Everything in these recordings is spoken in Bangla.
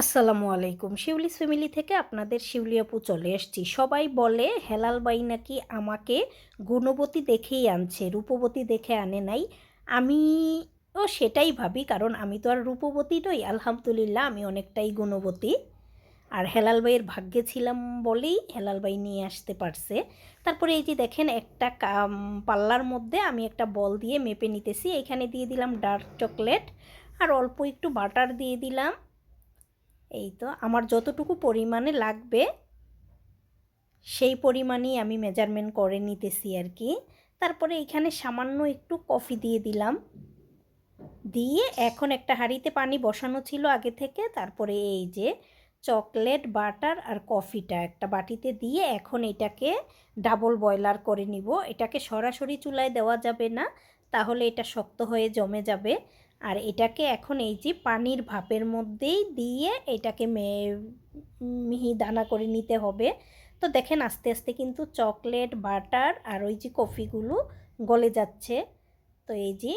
আসসালামু আলাইকুম। শিউলিস ফ্যামিলি থেকে আপনাদের শিউলি আপু চলে এসেছি। সবাই বলে হেলাল বাই নাকি আমাকে গুণবতী দেখেই আনছে, রূপবতী দেখে আনে নাই। আমি ও সেটাই ভাবি, কারণ আমি তো আর রূপবতী নই, আলহামদুলিল্লাহ আমি অনেকটাই গুণবতী। আর হেলাল বাইয়ের ভাগ্যে ছিলাম বলেই হেলাল বাই নিয়ে আসতে পারছে। তারপরে এই যে দেখেন, একটা পাল্লার মধ্যে আমি একটা বল দিয়ে মেপে নিতেছি। এখানে দিয়ে দিলাম ডার্ক চকলেট, আর অল্প একটু বাটার দিয়ে দিলাম। এই তো, আমার যতটুকু পরিমাণে লাগবে, সেই পরিমাণেই আমি মেজারমেন্ট করে নিতেছি আর কি। তারপরে এখানে সামান্য একটু কফি দিয়ে দিলাম। দিয়ে এখন একটা হাঁড়িতে পানি বসানো ছিল আগে থেকে, তারপরে এই যে চকলেট বাটার আর কফিটা একটা বাটিতে দিয়ে এখন এটাকে ডাবল বয়লার করে নিব। এটাকে সরাসরি চুলায় দেওয়া যাবে না, তাহলে এটা শক্ত হয়ে জমে যাবে। আর এটাকে এখন এই যে পানির ভাপের মধ্যেই দিয়ে এটাকে মিহি দানা করে নিতে হবে। তো দেখেন আস্তে আস্তে কিন্তু চকলেট, বাটার আর ওই যে কফিগুলো গলে যাচ্ছে। তো এই যে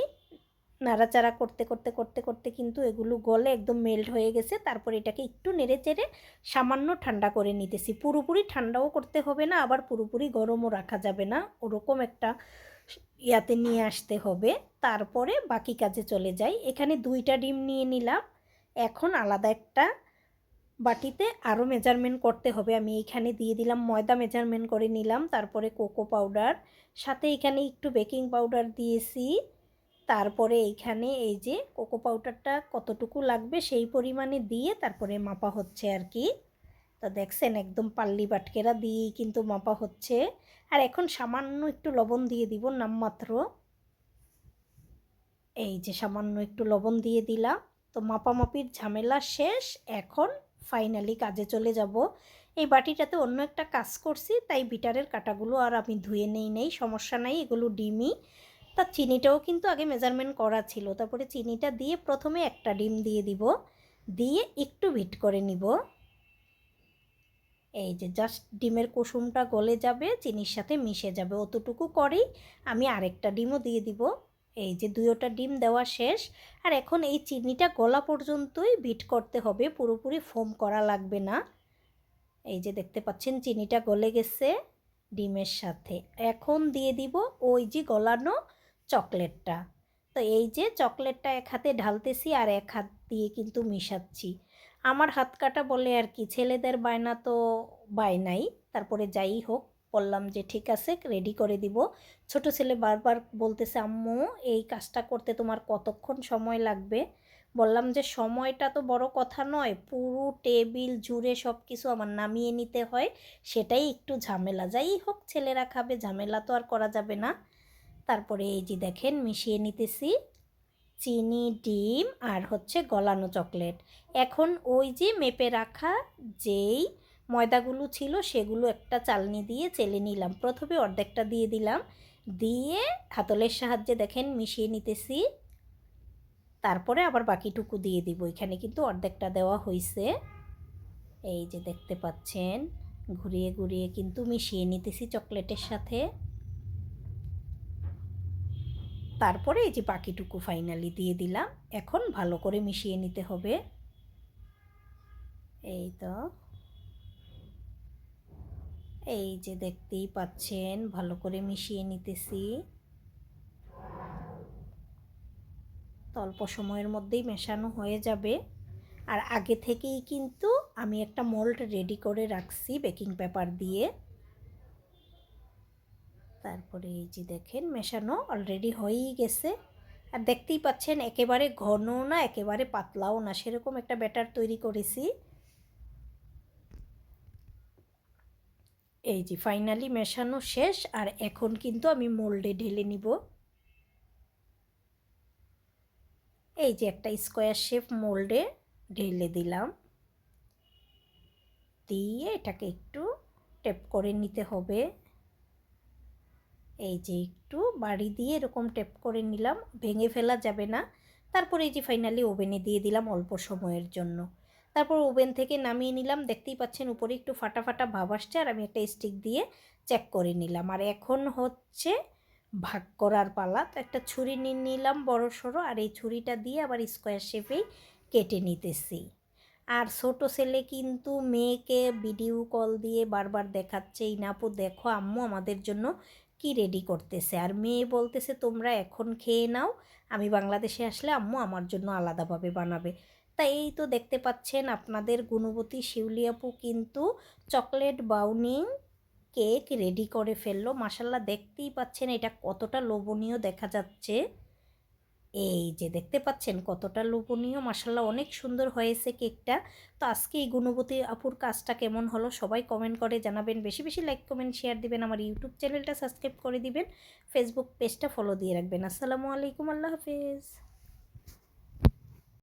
নাড়াচাড়া করতে করতে করতে করতে কিন্তু এগুলো গলে একদম মেল্ট হয়ে গেছে। তারপর এটাকে একটু নেড়ে চেড়ে সামান্য ঠান্ডা করে নিতেছি। পুরোপুরি ঠান্ডাও করতে হবে না, আবার পুরোপুরি গরমও রাখা যাবে না। ওরকম একটা ইয়াতে নিয়ে আসতে হবে। তারপরে বাকি কাজে চলে যাই। এখানে দুইটা ডিম নিয়ে নিলাম। এখন আলাদা একটা বাটিতে আরও মেজারমেন্ট করতে হবে। আমি এইখানে দিয়ে দিলাম ময়দা মেজারমেন্ট করে নিলাম। তারপরে কোকো পাউডার। সাথে এখানে একটু বেকিং পাউডার দিয়েছি। তারপরে এইখানে এই যে কোকো পাউডারটা কতটুকু লাগবে সেই পরিমাণে দিয়ে তারপরে মাপা হচ্ছে আর কি। তো দেখছেন একদম পাল্লি বাটকেরা দিয়েই কিন্তু মাপা হচ্ছে। আর এখন সামান্য একটু লবণ দিয়ে দিব নামমাত্র। এই যে সামান্য একটু লবণ দিয়ে দিলাম। তো মাপামাপির ঝামেলা শেষ। এখন ফাইনালি কাজে চলে যাব। এই বাটিটাতে অন্য একটা কাজ করছি, তাই বিটারের কাটাগুলো আর আমি ধুয়ে নেই নেই, সমস্যা নাই, এগুলো ডিমই। তা চিনিটাও কিন্তু আগে মেজারমেন্ট করা ছিল। তারপরে চিনিটা দিয়ে প্রথমে একটা ডিম দিয়ে দিব। দিয়ে একটু ভিট করে নিব। এই যে জাস্ট ডিমের কুসুমটা গলে যাবে, চিনির সাথে মিশে যাবে অতটুকু করেই আমি আরেকটা ডিমও দিয়ে দিব। এই যে দুইটা ডিম দেওয়া শেষ। আর এখন এই চিনিটা গলা পর্যন্তই বিট করতে হবে, পুরোপুরি ফোম করা লাগবে না। এই যে দেখতে পাচ্ছেন, চিনিটা গলে গেছে ডিমের সাথে। এখন দিয়ে দিব ওই যে গলানো চকলেটটা। তো এই যে চকলেটটা এক হাতে ঢালতেছি আর এক হাত দিয়ে কিন্তু মিশাচ্ছি। আমার হাত কাটা বলে আর কি, ছেলেদের বায়না তো বায়নাই তারপরে যাই হোক, বললাম যে ঠিক আছে রেডি করে দিব। ছোট ছেলে বারবার বলতেছে, আম্মু, এই কাজটা করতে তোমার কতক্ষণ সময় লাগবে? বললাম যে, সময়টা তো বড় কথা নয়, পুরো টেবিল জুড়ে সব কিছু আমার নামিয়ে নিতে হয়, সেটাই একটু ঝামেলা। যাই হোক, ছেলেরা খাবে, ঝামেলা তো আর করা যাবে না। তারপরে এই যে দেখেন, মিশিয়ে নিতেছি। চিনি, ডিম আর হচ্ছে গলানো চকলেট। এখন ওই যে মেপে রাখা যেই ময়দাগুলো ছিল সেগুলো একটা চালনি দিয়ে চেলে নিলাম। প্রথমে অর্ধেকটা দিয়ে দিলাম। দিয়ে হাতলের সাহায্যে দেখেন মিশিয়ে নিতেছি। তারপরে আবার বাকিটুকু দিয়ে দিব। এখানে কিন্তু অর্ধেকটা দেওয়া হয়েছে এই যে দেখতে পাচ্ছেন, ঘুরিয়ে ঘুরিয়ে কিন্তু মিশিয়ে নিতেছি চকলেটের সাথে। তারপরে এই যে বাকিটুকু ফাইনালি দিয়ে দিলাম। এখন ভালো করে মিশিয়ে নিতে হবে। এই তো। এই যে দেখতেই পাচ্ছেন, ভালো করে মিশিয়ে নিতেছি। অল্প সময়ের মধ্যেই মেশানো হয়ে যাবে। আর আগে থেকেই কিন্তু আমি একটা মোল্ড রেডি করে রাখছি বেকিং পেপার দিয়ে। তারপরে এই যে দেখেন, মেশানো অলরেডি হয়েই গেছে। আর দেখতেই পাচ্ছেন, একেবারে ঘন না, একেবারে পাতলাও না, সেরকম একটা ব্যাটার তৈরি করেছি। এই যে ফাইনালি মেশানো শেষ, আর এখন কিন্তু আমি মোল্ডে ঢেলে নিব। এই যে একটা স্কোয়ার শেপ মোল্ডে ঢেলে দিলাম। দিয়ে এটাকে একটু টেপ করে নিতে হবে। এই যে একটু বাড়ি দিয়ে এরকম টেপ করে নিলাম, ভেঙে ফেলা যাবে না। তারপরে এই যে ফাইনালি ওভেনে দিয়ে দিলাম অল্প সময়ের জন্য। তারপর ওভেন থেকে নামিয়ে নিলাম, দেখতেই পাচ্ছেন উপরে একটু ফাটা ফাটা ভাব আসছে আর আমি একটা স্টিক দিয়ে চেক করে নিলাম। আর এখন হচ্ছে ভাগ করার পালা, তো একটা ছুরি নিয়ে নিলাম বড় সড়ো আর এই ছুরিটা দিয়ে আবার স্কোয়ার শেপেই কেটে নিতেছি। আর ছোট ছেলে কিন্তু মেয়েকে ভিডিও কল দিয়ে বারবার দেখাচ্ছে ইনাপু দেখো আম্মু আমাদের জন্য কি রেডি করতেছে? আর মেয়ে বলতেছে, তোমরা এখন খেয়ে নাও, আমি বাংলাদেশে আসলে আম্মু আমার জন্য আলাদাভাবে বানাবে। তাই এই তো দেখতে পাচ্ছেন আপনাদের গুণবতী শিউলি আপু কিন্তু চকলেট বাউনিং কেক রেডি করে ফেলল। মাসাল্লাহ দেখতেই পাচ্ছেন এটা কতটা লোভনীয় দেখা যাচ্ছে। এই যে দেখতে পাচ্ছেন কতটা লোভনীয় মাসাল্লাহ অনেক সুন্দর হয়েছে কেকটা। তো আজকে এই গুণবতী আপুর কাজটা কেমন হলো সবাই কমেন্ট করে জানাবেন। বেশি বেশি লাইক, কমেন্ট, শেয়ার দিবেন। আমার ইউটিউব চ্যানেলটা সাবস্ক্রাইব করে দিবেন। ফেসবুক পেজটা ফলো দিয়ে রাখবেন। আসসালামু আলাইকুম, আল্লাহ হাফেজ।